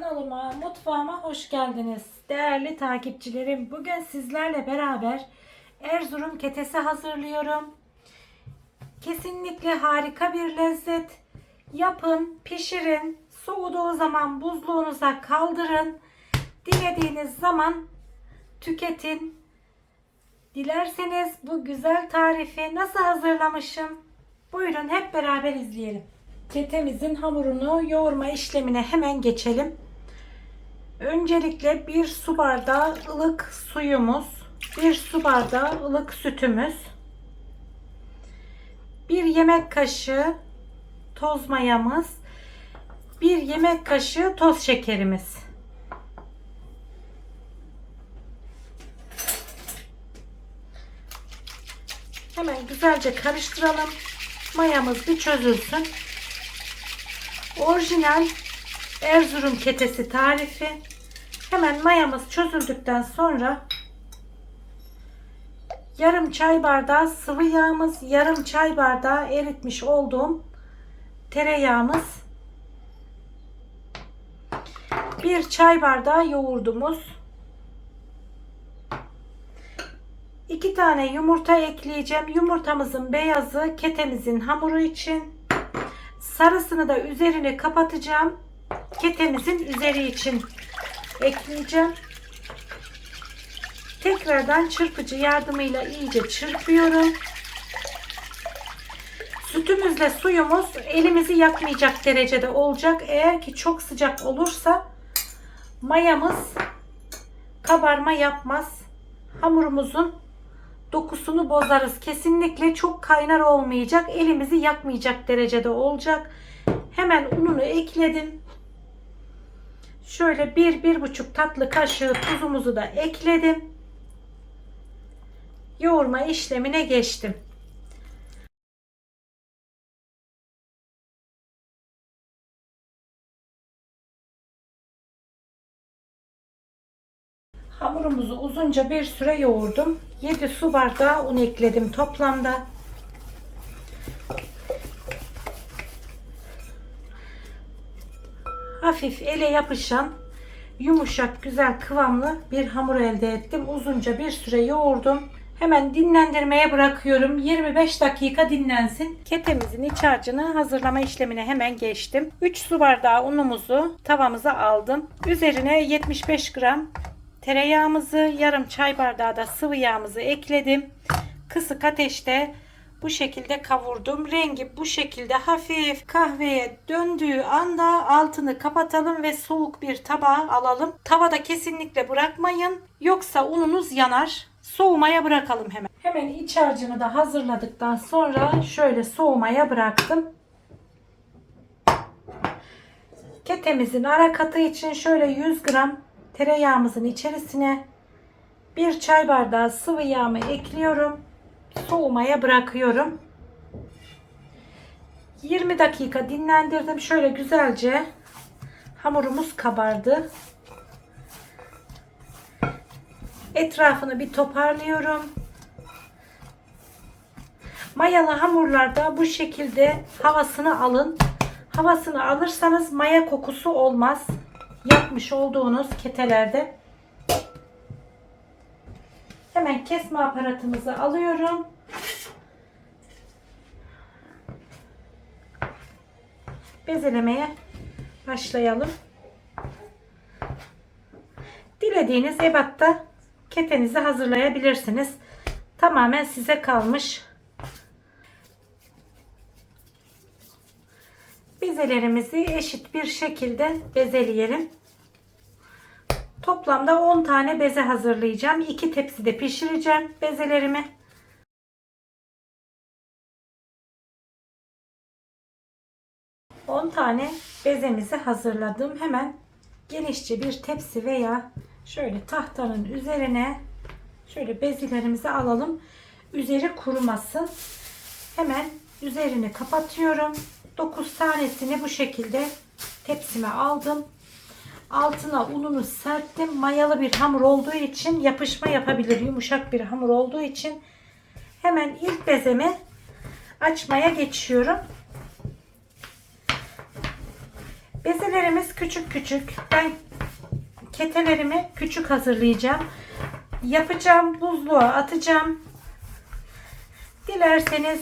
Kanalıma, mutfağıma hoş geldiniz. Değerli takipçilerim, bugün sizlerle beraber Erzurum ketesi hazırlıyorum. Kesinlikle harika bir lezzet. Yapın, pişirin, soğuduğu zaman buzluğunuza kaldırın. Dilediğiniz zaman tüketin. Dilerseniz bu güzel tarifi nasıl hazırlamışım? Buyurun hep beraber izleyelim. Ketemizin hamurunu yoğurma işlemine hemen geçelim. Öncelikle bir su bardağı ılık suyumuz, bir su bardağı ılık sütümüz, bir yemek kaşığı toz mayamız, bir yemek kaşığı toz şekerimiz. Hemen güzelce karıştıralım. Mayamız bir çözülsün. Orijinal Erzurum ketesi tarifi. Hemen mayamız çözüldükten sonra yarım çay bardağı sıvı yağımız, yarım çay bardağı eritmiş olduğum tereyağımız, bir çay bardağı yoğurdumuz, iki tane yumurta ekleyeceğim. Yumurtamızın beyazı ketemizin hamuru için. Sarısını da üzerine kapatacağım. Ketemizin üzeri için ekleyeceğim. Tekrardan çırpıcı yardımıyla iyice çırpıyorum. Sütümüzle suyumuz elimizi yakmayacak derecede olacak. Eğer ki çok sıcak olursa mayamız kabarma yapmaz. Hamurumuzun dokusunu bozarız. Kesinlikle çok kaynar olmayacak. Elimizi yakmayacak derecede olacak. Hemen ununu ekledim. Şöyle bir, bir buçuk tatlı kaşığı tuzumuzu da ekledim. Yoğurma işlemine geçtim. Hamurumuzu uzunca bir süre yoğurdum. 7 su bardağı un ekledim toplamda. Hafif ele yapışan yumuşak güzel kıvamlı bir hamur elde ettim. Uzunca bir süre yoğurdum. Hemen dinlendirmeye bırakıyorum. 25 dakika dinlensin. Ketemizin iç harcını hazırlama işlemine hemen geçtim. 3 su bardağı unumuzu tavamıza aldım. Üzerine 75 gram tereyağımızı, yarım çay bardağı da sıvı yağımızı ekledim. Kısık ateşte bu şekilde kavurdum. Rengi bu şekilde hafif kahveye döndüğü anda altını kapatalım ve soğuk bir tabağa alalım. Tavada kesinlikle bırakmayın. Yoksa ununuz yanar. Soğumaya bırakalım hemen. Hemen iç harcını da hazırladıktan sonra şöyle soğumaya bıraktım. Ketemizin ara katı için şöyle 100 gram tereyağımızın içerisine bir çay bardağı sıvı yağımı ekliyorum. Soğumaya bırakıyorum. 20 dakika dinlendirdim. Şöyle güzelce hamurumuz kabardı. Etrafını bir toparlıyorum. Mayalı hamurlarda bu şekilde havasını alın. Havasını alırsanız maya kokusu olmaz yapmış olduğunuz ketelerde hemen kesme aparatımızı alıyorum. Bezelemeye başlayalım. Dilediğiniz ebatta ketenizi hazırlayabilirsiniz. Tamamen size kalmış. Bezelerimizi eşit bir şekilde bezeleyelim. Toplamda 10 tane beze hazırlayacağım. 2 tepside pişireceğim bezelerimi. Tane bezemizi hazırladım. Hemen genişçe bir tepsi veya şöyle tahtanın üzerine şöyle bezelerimizi alalım. Üzeri kurumasın. Hemen üzerini kapatıyorum. 9 tanesini bu şekilde tepsime aldım. Altına ununu serptim. Mayalı bir hamur olduğu için yapışma yapabilir. Yumuşak bir hamur olduğu için hemen ilk bezemi açmaya geçiyorum. Bezelerimiz küçük küçük. Ben ketelerimi küçük hazırlayacağım. Yapacağım, buzluğa atacağım. Dilerseniz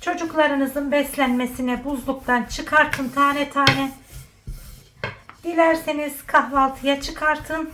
çocuklarınızın beslenmesine buzluktan çıkartın tane tane. Dilerseniz kahvaltıya çıkartın.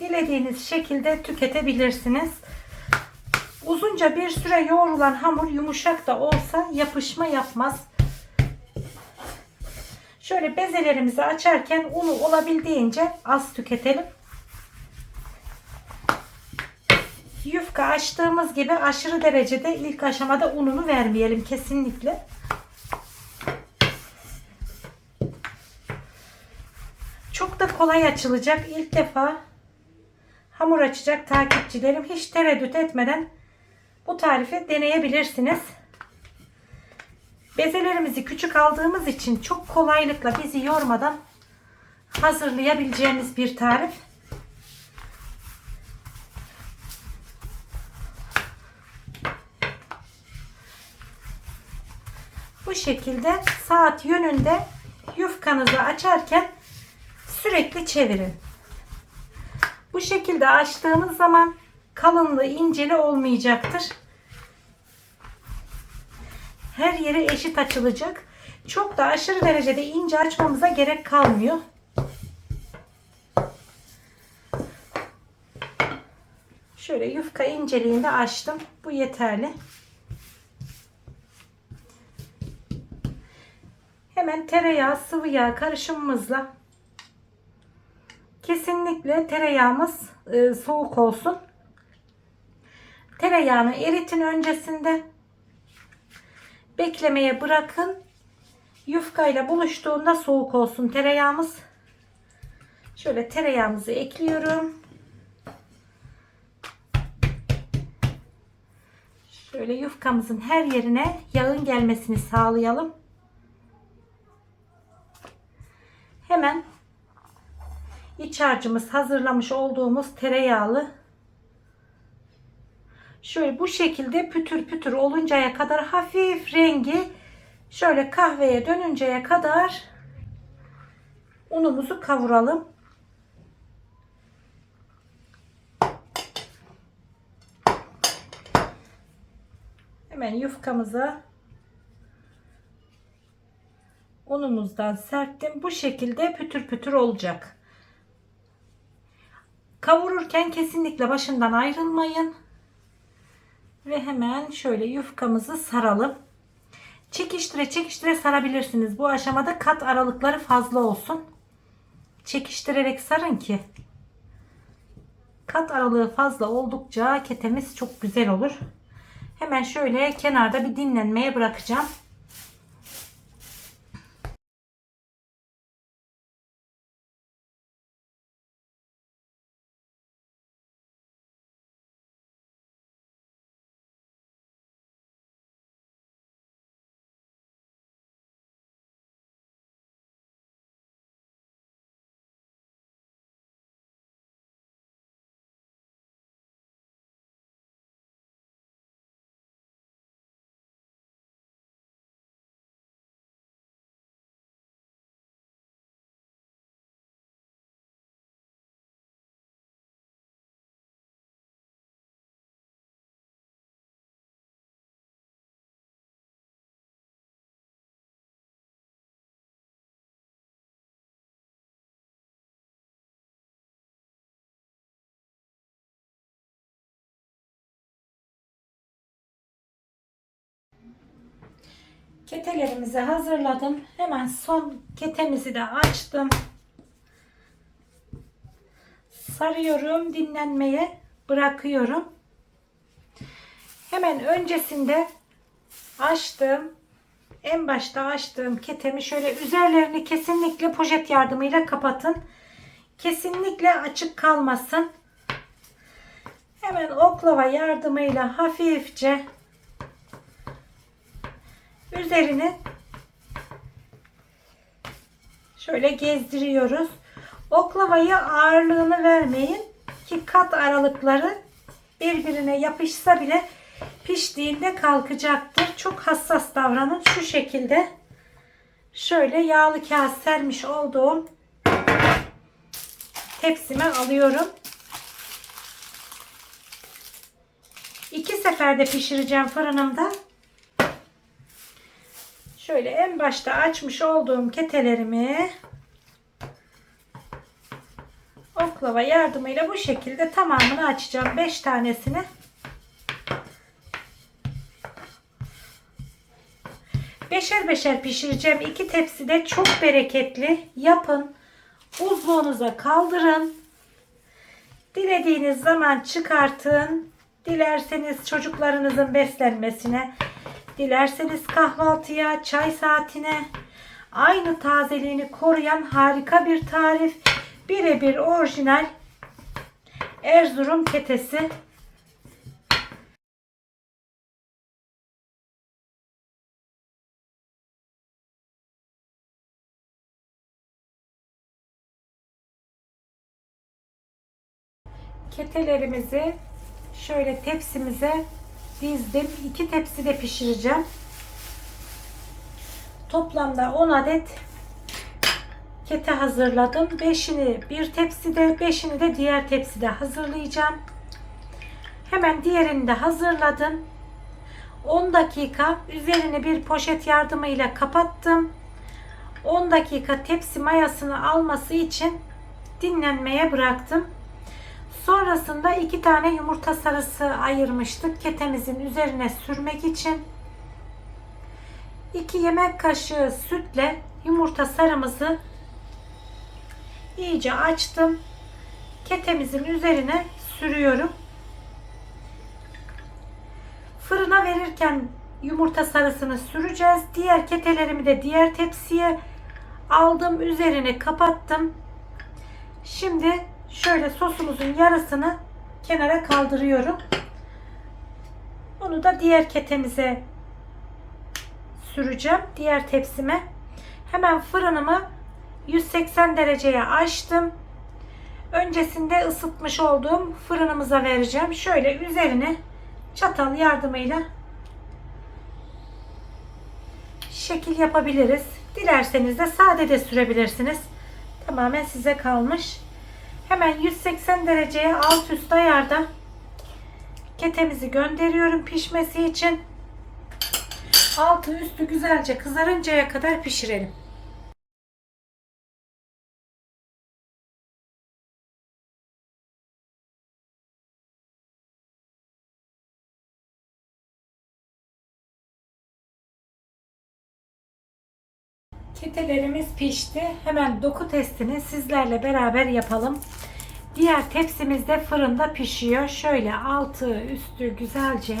Dilediğiniz şekilde tüketebilirsiniz. Uzunca bir süre yoğrulan hamur yumuşak da olsa yapışma yapmaz. Şöyle bezelerimizi açarken unu olabildiğince az tüketelim. Yufka açtığımız gibi aşırı derecede ilk aşamada ununu vermeyelim kesinlikle. Çok da kolay açılacak. İlk defa hamur açacak takipçilerim hiç tereddüt etmeden bu tarifi deneyebilirsiniz. Bezelerimizi küçük aldığımız için çok kolaylıkla bizi yormadan hazırlayabileceğimiz bir tarif. Bu şekilde saat yönünde yufkanızı açarken sürekli çevirin. Bu şekilde açtığımız zaman kalınlığı inceli olmayacaktır. Her yeri eşit açılacak. Çok da aşırı derecede ince açmamıza gerek kalmıyor. Şöyle yufka inceliğinde açtım. Bu yeterli. Hemen tereyağı sıvı yağ karışımımızla kesinlikle tereyağımız e, soğuk olsun. Tereyağını eritin öncesinde. Beklemeye bırakın. Yufkayla buluştuğunda soğuk olsun tereyağımız. Şöyle tereyağımızı ekliyorum. Şöyle yufkamızın her yerine yağın gelmesini sağlayalım. Hemen harcımız hazırlamış olduğumuz tereyağlı şöyle bu şekilde pütür pütür oluncaya kadar hafif rengi şöyle kahveye dönünceye kadar unumuzu kavuralım. Hemen yufkamıza unumuzdan serptim. Bu şekilde pütür pütür olacak. Kavururken kesinlikle başından ayrılmayın. Ve hemen şöyle yufkamızı saralım. Çekiştire çekiştire sarabilirsiniz. Bu aşamada kat aralıkları fazla olsun. Çekiştirerek sarın ki kat aralığı fazla oldukça ketemiz çok güzel olur. Hemen şöyle kenarda bir dinlenmeye bırakacağım. Ketelerimizi hazırladım. Hemen son ketemizi de açtım. Sarıyorum, dinlenmeye bırakıyorum. Hemen öncesinde açtım. En başta açtığım ketemi şöyle üzerlerini kesinlikle poşet yardımıyla kapatın. Kesinlikle açık kalmasın. Hemen oklava yardımıyla hafifçe üzerini şöyle gezdiriyoruz. Oklavayı ağırlığını vermeyin ki kat aralıkları birbirine yapışsa bile piştiğinde kalkacaktır. Çok hassas davranın. Şu şekilde şöyle yağlı kağıt sermiş olduğum tepsime alıyorum. İki seferde pişireceğim fırınımda. Şöyle en başta açmış olduğum ketelerimi oklava yardımıyla bu şekilde tamamını açacağım. 5 tanesini. Beşer beşer pişireceğim. İki tepside çok bereketli. Yapın. Buzluğunuza kaldırın. Dilediğiniz zaman çıkartın. Dilerseniz çocuklarınızın beslenmesine, dilerseniz kahvaltıya, çay saatine aynı tazeliğini koruyan harika bir tarif. Birebir orijinal Erzurum ketesi. Ketelerimizi şöyle tepsimize dizdim. İki tepsi de pişireceğim. Toplamda 10 adet kete hazırladım. 5'ini bir tepside, 5'ini de diğer tepside hazırlayacağım. Hemen diğerini de hazırladım. 10 dakika üzerini bir poşet yardımıyla kapattım. 10 dakika tepsi mayasını alması için dinlenmeye bıraktım. Sonrasında iki tane yumurta sarısı ayırmıştık ketemizin üzerine sürmek için. 2 yemek kaşığı sütle yumurta sarımızı iyice açtım. Ketemizin üzerine sürüyorum. Fırına verirken yumurta sarısını süreceğiz. Diğer ketelerimi de diğer tepsiye aldım. Üzerini kapattım. Şimdi şöyle sosumuzun yarısını kenara kaldırıyorum. Onu da diğer ketemize süreceğim. Diğer tepsime. Hemen fırınımı 180 dereceye açtım. Öncesinde ısıtmış olduğum fırınımıza vereceğim. Şöyle üzerine çatal yardımıyla şekil yapabiliriz. Dilerseniz de sade de sürebilirsiniz. Tamamen size kalmış. Hemen 180 dereceye alt üst ayarda ketemizi gönderiyorum pişmesi için. Altı üstü güzelce kızarıncaya kadar pişirelim. Ketelerimiz pişti. Hemen doku testini sizlerle beraber yapalım. Diğer tepsimiz de fırında pişiyor. Şöyle altı üstü güzelce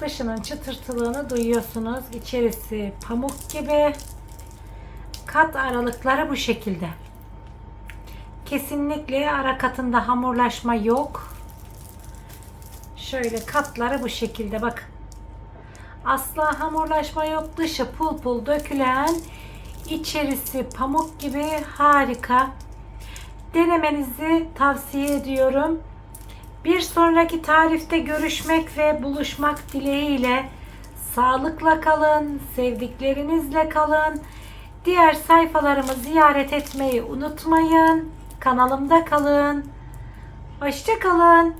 dışının çıtırtılığını duyuyorsunuz. İçerisi pamuk gibi. Kat aralıkları bu şekilde. Kesinlikle ara katında hamurlaşma yok. Şöyle katları bu şekilde bak. Asla hamurlaşma yok. Dışı pul pul dökülen, içerisi pamuk gibi harika. Denemenizi tavsiye ediyorum. Bir sonraki tarifte görüşmek ve buluşmak dileğiyle sağlıkla kalın, sevdiklerinizle kalın. Diğer sayfalarımı ziyaret etmeyi unutmayın. Kanalımda kalın. Hoşça kalın.